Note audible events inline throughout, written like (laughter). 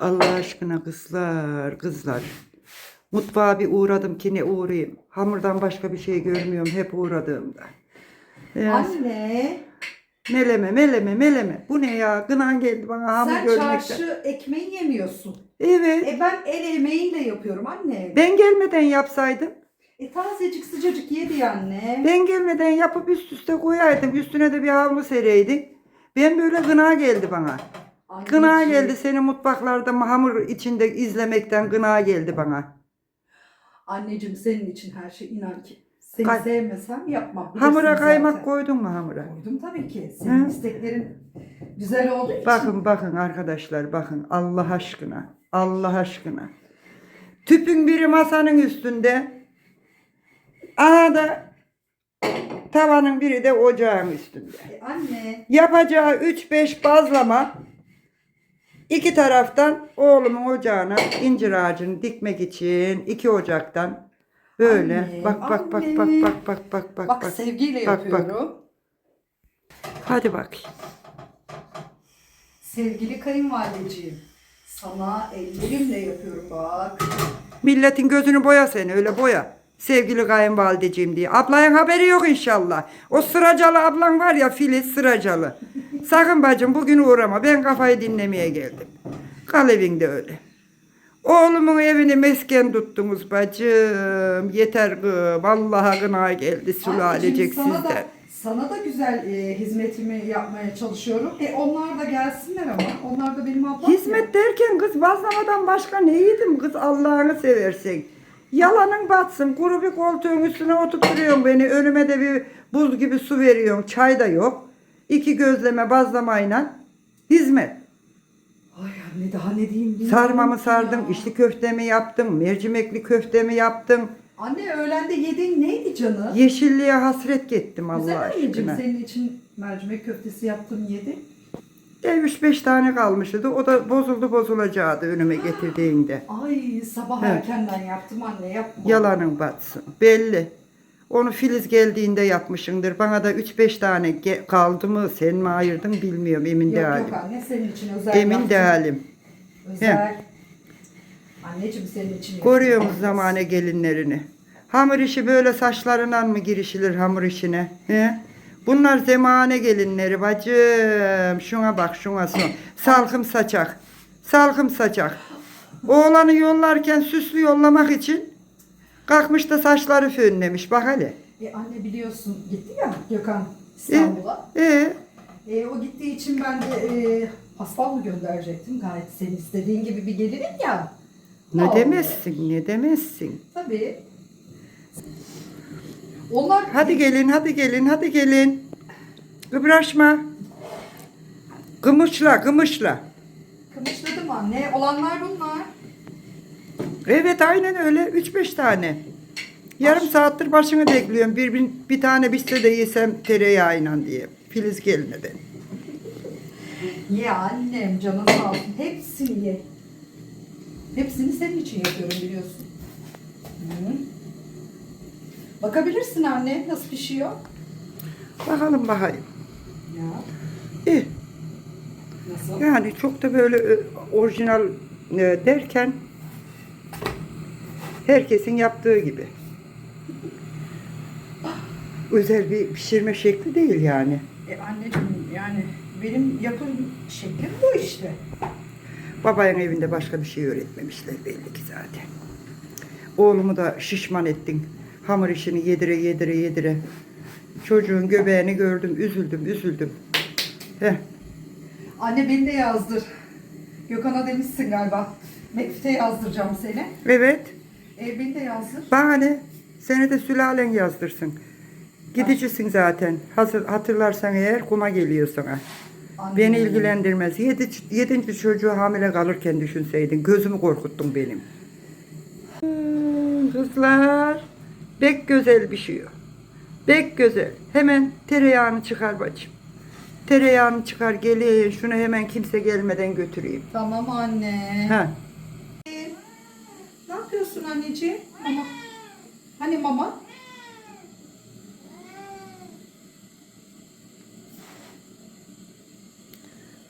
Allah aşkına kızlar, kızlar. Mutfağa bir uğradım ki ne uğrayayım. Hamurdan başka bir şey görmüyorum hep uğradığımda. Ya, Anne, meleme, meleme, meleme. Bu ne ya? Gınan geldi bana hamur sen görmekten. çarşı ekmeği yemiyorsun. Evet. E ben el emeğiyle yapıyorum anne. Ben gelmeden yapsaydım. E tazecik sıcacık yedi ya anne. Ben gelmeden yapıp üst üste koyaydım. Üstüne de bir havlu sereydin. Ben böyle gına geldi bana. Gına Anneciğim, geldi senin mutfaklarda hamur içinde izlemekten gına geldi bana. Anneciğim senin için her şey inan ki. Seni Kay- sevmesem yapmam. bilirsin Hamura kaymak zaten. koydun mu hamura? Koydum tabii ki. Senin Hı? isteklerin güzel olduğu için. Bakın bakın arkadaşlar bakın Allah aşkına. Allah aşkına. Tüpün biri masanın üstünde. Aha da tavanın biri de ocağın üstünde. E anne, Yapacağı 3-5 bazlama iki taraftan oğlumun ocağına incir ağacını dikmek için iki ocaktan böyle Anne, bak bak bak anne. bak bak bak bak bak bak, bak. sevgiyle bak, bak. yapıyorum. Hadi bakayım. Sevgili kayınvalideciğim, sana ellerimle yapıyorum bak. Milletin gözünü boya sen öyle boya. Sevgili kayınvalideciğim diye. Ablayın haberi yok inşallah. O sıracalı ablan var ya Filiz sıracalı. Sakın bacım bugün uğrama. Ben kafayı dinlemeye geldim. Kal evinde öyle. Oğlumun evini mesken tuttunuz bacım. Yeter kız. Vallahi gına geldi sülalecek Anneciğim, sana sizden. Da, sana da güzel e, hizmetimi yapmaya çalışıyorum. E onlar da gelsinler ama. Onlar da benim ablam. Hizmet derken kız bazlamadan başka ne yedim kız Allah'ını seversin. Yalanın batsın. Kuru bir koltuğun üstüne oturtuyorsun beni. Önüme de bir buz gibi su veriyorsun. Çay da yok. İki gözleme bazlamayla hizmet. Ay anne daha ne diyeyim bilmiyorum Sarmamı sardım, ya. içli köftemi yaptım, mercimekli köftemi yaptım. Anne öğlende yediğin neydi canı? Yeşilliğe hasret gittim Güzel Allah anneciğim aşkına. senin için mercimek köftesi yaptım yedi. E, üç beş tane kalmıştı. O da bozuldu bozulacaktı önüme getirdiğinde. Ay sabah Evet. erkenden yaptım anne yapma. Yalanın batsın. Belli. Onu Filiz geldiğinde yapmışındır. Bana da 3-5 tane kaldı mı sen mi ayırdın bilmiyorum emin Yok değilim. yok anne senin için özel Emin yaptım. değilim. Özel. Anneciğim senin için yaptım. Görüyoruz zamane gelinlerini. Hamur işi böyle saçlarından mı girişilir hamur işine? He? Bunlar zemane gelinleri bacım. Şuna bak şuna son. Salkım saçak. Salkım saçak. Oğlanı yollarken süslü yollamak için kalkmış da saçları fönlemiş. Bak hele. E anne biliyorsun gitti ya Gökhan İstanbul'a. E, E, o gittiği için ben de e, paspal gönderecektim. Gayet senin istediğin gibi bir gelirim ya. ne Allah. demezsin ne demezsin. Tabii. Onlar Hadi gelin hadi gelin hadi gelin. Kıbraşma. Kımışla kımışla. kımışladım anne. Olanlar bunlar. Evet aynen öyle 3-5 tane. Yarım saattir başını bekliyorum. Bir, bir, bir tane bitse de yesem tereyağıyla diye. Filiz gelmeden. Ye annem canın sağ olsun. Hepsini ye. Hepsini senin için yapıyorum biliyorsun. Hı. Bakabilirsin anne nasıl pişiyor. Bakalım bakayım. Ya İyi. nasıl? Yani çok da böyle e, orijinal e, derken herkesin yaptığı gibi. Özel bir pişirme şekli değil yani. E anneciğim yani benim yapım şeklim bu işte. Babanın evinde başka bir şey öğretmemişler belli ki zaten. Oğlumu da şişman ettin. Hamur işini yedire yedire yedire. Çocuğun göbeğini gördüm, üzüldüm, üzüldüm. Heh, Anne beni de yazdır. Gökhan'a demişsin galiba. Mekfite yazdıracağım seni. evet. E, beni de yazdır. Bana ne? Seni de sülalen yazdırsın. Gidicisin zaten. Hazır, hatırlarsan eğer kuma geliyor sana. Anne. Beni ilgilendirmez. Yedi, yedinci çocuğu hamile kalırken düşünseydin. Gözümü korkuttun benim. Hmm, Kızlar. Bek güzel pişiyor. Bek güzel. Hemen tereyağını çıkar bacım. Tereyağını çıkar gelin. Şunu hemen kimse gelmeden götüreyim. Tamam anne. Ha. Anneciğim? Mama. Hani mama?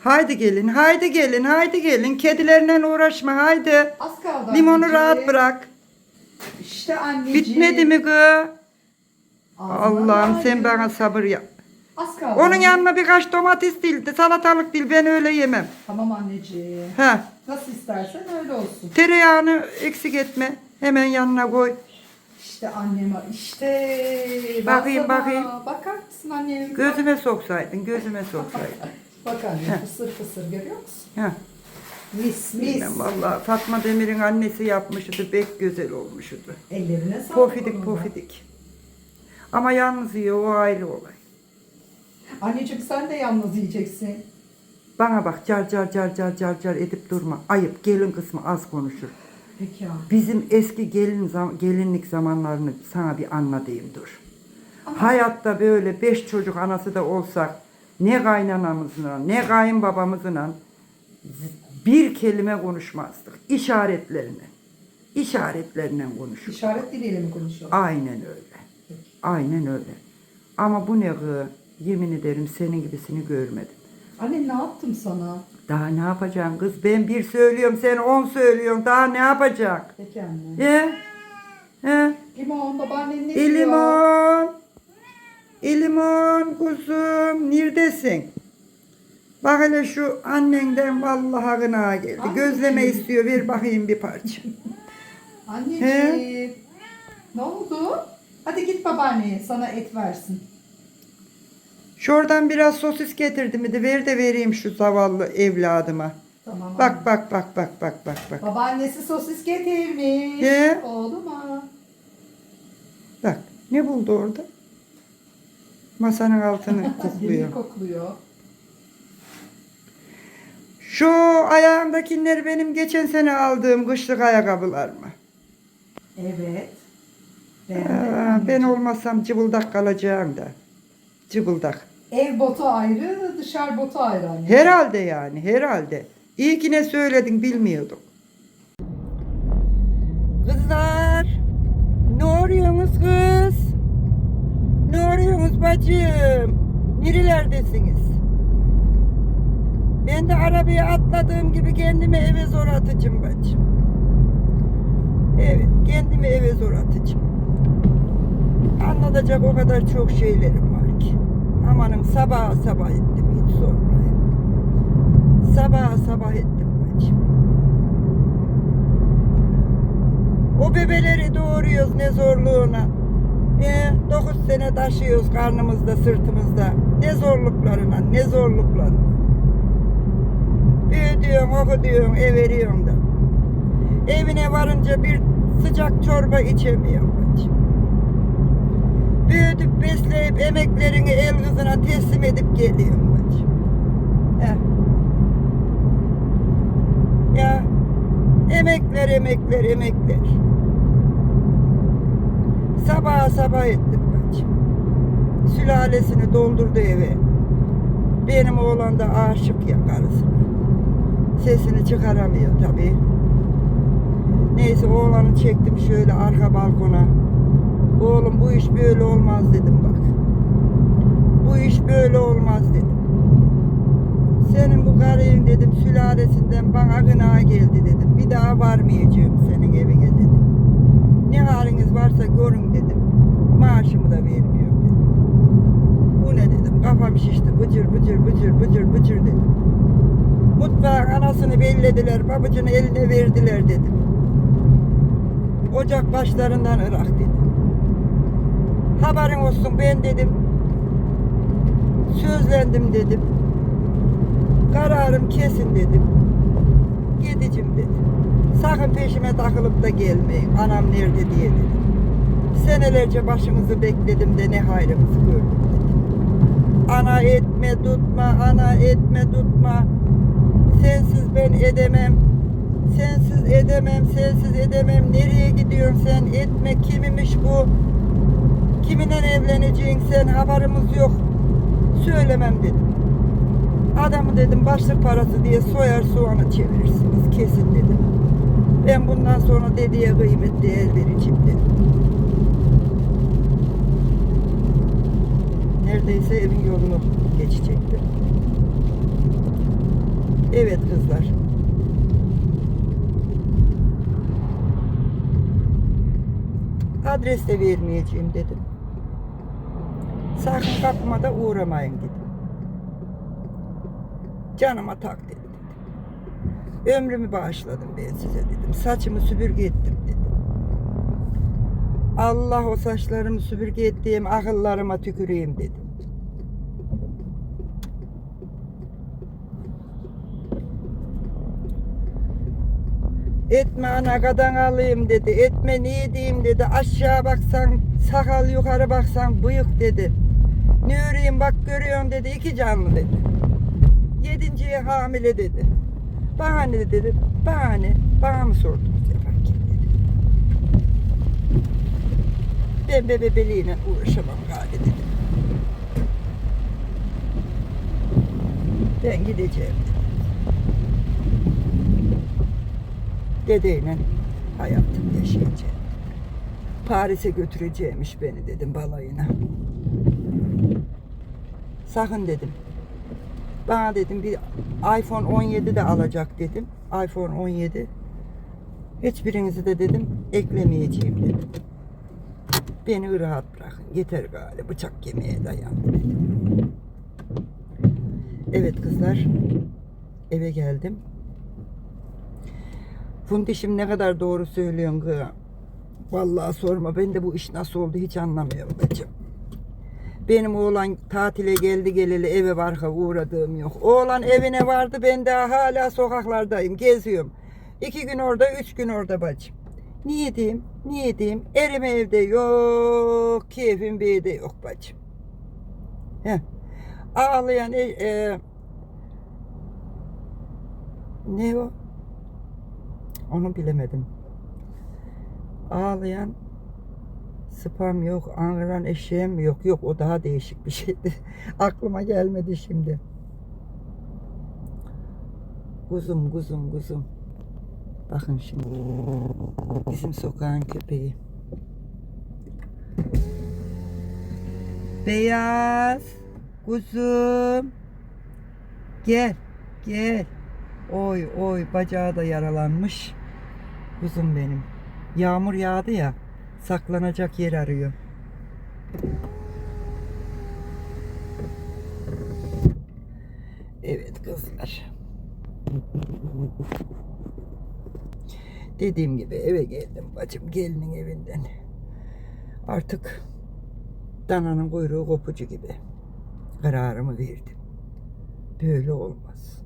Haydi gelin, haydi gelin, haydi gelin. Kedilerle uğraşma, haydi. Az kaldı Limonu anneciğim. rahat bırak. İşte anneciğim. Bitmedi mi kız? Allah'ım sen bana sabır yap. Az kaldı. Onun yanına birkaç domates değil, salatalık değil. Ben öyle yemem. Tamam anneciğim. Ha, Nasıl istersen öyle olsun. tereyağını eksik etme. Hemen yanına koy. İşte anneme işte. Bakayım, bakayım. Bakar mısın annem? Gözüme soksaydın, gözüme soksaydın. (laughs) Bak anne fısır fısır görüyor musun? Ha, Mis mis. bilmem vallahi Fatma Demir'in annesi yapmıştı, pek güzel olmuştu. Ellerine sağlık. Pofidik pofidik. Ama yalnız yiyor, o ayrı olay. Anneciğim sen de yalnız yiyeceksin. Bana bak car car car car car car edip durma. Ayıp gelin kısmı az konuşur. Peki ya. Bizim eski gelin zam- gelinlik zamanlarını sana bir anlatayım dur. Hayatta böyle beş çocuk anası da olsak ne kaynanamızla ne kayınbabamızla z- bir kelime konuşmazdık. İşaretlerine. İşaretlerine konuşuruz. İşaret diliyle mi konuşuyor? Aynen öyle. Aynen öyle. Ama bu ne gı? Yemin ederim senin gibisini görmedim. Anne ne yaptım sana? Daha ne yapacaksın kız? Ben bir söylüyorum, sen on söylüyorsun. Daha ne yapacaksın? Peki anne. He? He? Limon babaannen ne diyor? İlimon. İlimon kuzum. Neredesin? Bak hele şu annenden vallahi gına geldi. Anneciğim. Gözleme istiyor. Ver bakayım bir parça. Anneciğim. Ne oldu? Hadi git babaanneye sana et versin. Şuradan biraz sosis getirdi mi de ver de vereyim şu zavallı evladıma. Tamam. Bak bak bak bak bak bak bak. Babaannesi sosis getirmiş. Ne? Oğluma. Bak ne buldu orada? Masanın altını (laughs) kokluyor. Şu ayağımdakiler benim geçen sene aldığım kışlık ayakkabılar mı? Evet. Aa, ben olmasam cıbıldak kalacağım da. Cıbıldak. Ev botu ayrı, dışarı botu ayrı anne. Herhalde yani herhalde. İyi ki ne söyledin bilmiyordum. Kızlar. Ne arıyorsunuz kız? Ne arıyorsunuz bacım? Nerelerdesiniz? Ben de arabaya atladığım gibi kendimi eve zor atacağım bacım. Evet kendimi eve zor atacağım. Anlatacak o kadar çok şeylerim Amanın sabah sabah ettim hiç sormayın. Sabah sabah ettim bacım. O bebeleri doğuruyoruz ne zorluğuna. E, 9 sene taşıyoruz karnımızda sırtımızda. Ne zorluklarına ne zorluklarına. Büyütüyorsun okutuyorsun ev veriyorsun da. Evine varınca bir sıcak çorba içemiyorum emeklerini el kızına teslim edip geliyorum bacım. Heh. Ya emekler emekler emekler. Sabah sabah ettim bacım. Sülalesini doldurdu eve. Benim oğlan da aşık ya karısına. Sesini çıkaramıyor tabii. Neyse oğlanı çektim şöyle arka balkona. Oğlum bu iş böyle olmaz dedim bak. Bu iş böyle olmaz dedim. Senin bu karın dedim sülalesinden bana gına geldi dedim. Bir daha varmayacağım senin evine dedim. Ne haliniz varsa görün dedim. Maaşımı da vermiyorum dedim. Bu ne dedim. Kafam şişti. Bıcır bıcır bıcır bıcır bıcır dedim. Mutfağın anasını bellediler. Babacını eline verdiler dedim. Ocak başlarından ırak dedim. Haberin olsun ben dedim. Sözlendim dedim. Kararım kesin dedim. Gideceğim dedim. Sakın peşime takılıp da gelmeyin. Anam nerede diye dedim. Senelerce başınızı bekledim de ne hayrınızı gördüm dedim. Ana etme tutma, ana etme tutma. Sensiz ben edemem. Sensiz edemem, sensiz edemem. Nereye gidiyorsun sen? Etme kimmiş bu? Kiminle evleneceksin sen? Haberimiz yok. Söylemem dedim. Adamı dedim başlık parası diye soyar soğanı çevirirsiniz kesin dedim. Ben bundan sonra dediğe kıymet değer vereceğim dedim. Neredeyse evin yolunu geçecektim. Evet kızlar. Adres de vermeyeceğim dedim. Sakın kapıma uğramayın dedim. Canıma tak dedi. dedim. Ömrümü bağışladım ben size dedim. Saçımı süpürge ettim dedim. Allah o saçlarımı süpürge ettiğim akıllarıma tüküreyim dedim. Etme ana kadan alayım dedi. Etme niye diyeyim dedi. Aşağı baksan sakal yukarı baksan bıyık dedi. Ne öreyim bak görüyorsun dedi. iki canlı dedi. Yedinciye hamile dedi. Bana ne dedi. Bana ne? Bana mı sordunuz yaparken dedi. Ben bebebeliğine uğraşamam gari dedim. Ben gideceğim dedim. Dedeyle hayatım yaşayacağım. Paris'e götüreceğimiş beni dedim balayına. Sakın dedim. Bana dedim bir iPhone 17 de alacak dedim. iPhone 17. Hiçbirinizi de dedim eklemeyeceğim dedim. Beni rahat bırakın. Yeter galiba bıçak yemeye dayandı dedim. Evet kızlar. Eve geldim. Fundişim ne kadar doğru söylüyorsun kız. Vallahi sorma. Ben de bu iş nasıl oldu hiç anlamıyorum bacım. Benim oğlan tatile geldi geleli eve barka uğradığım yok. Oğlan evine vardı ben daha hala sokaklardayım geziyorum. İki gün orada üç gün orada bacım. Niye diyeyim? Niye diyeyim? Erim evde yok. Keyfim bir de yok bacım. Heh. Ağlayan e, e, ne o? Onu bilemedim. Ağlayan spam yok, ağlayan eşeğim yok. Yok o daha değişik bir şeydi. (laughs) Aklıma gelmedi şimdi. Kuzum, kuzum, kuzum. Bakın şimdi. Bizim sokağın köpeği. Beyaz. Kuzum. Gel. Gel. Oy oy bacağı da yaralanmış. Kuzum benim. Yağmur yağdı ya. Saklanacak yer arıyor. Evet kızlar. Dediğim gibi eve geldim bacım gelinin evinden. Artık dananın kuyruğu kopucu gibi kararımı verdim. Böyle olmaz.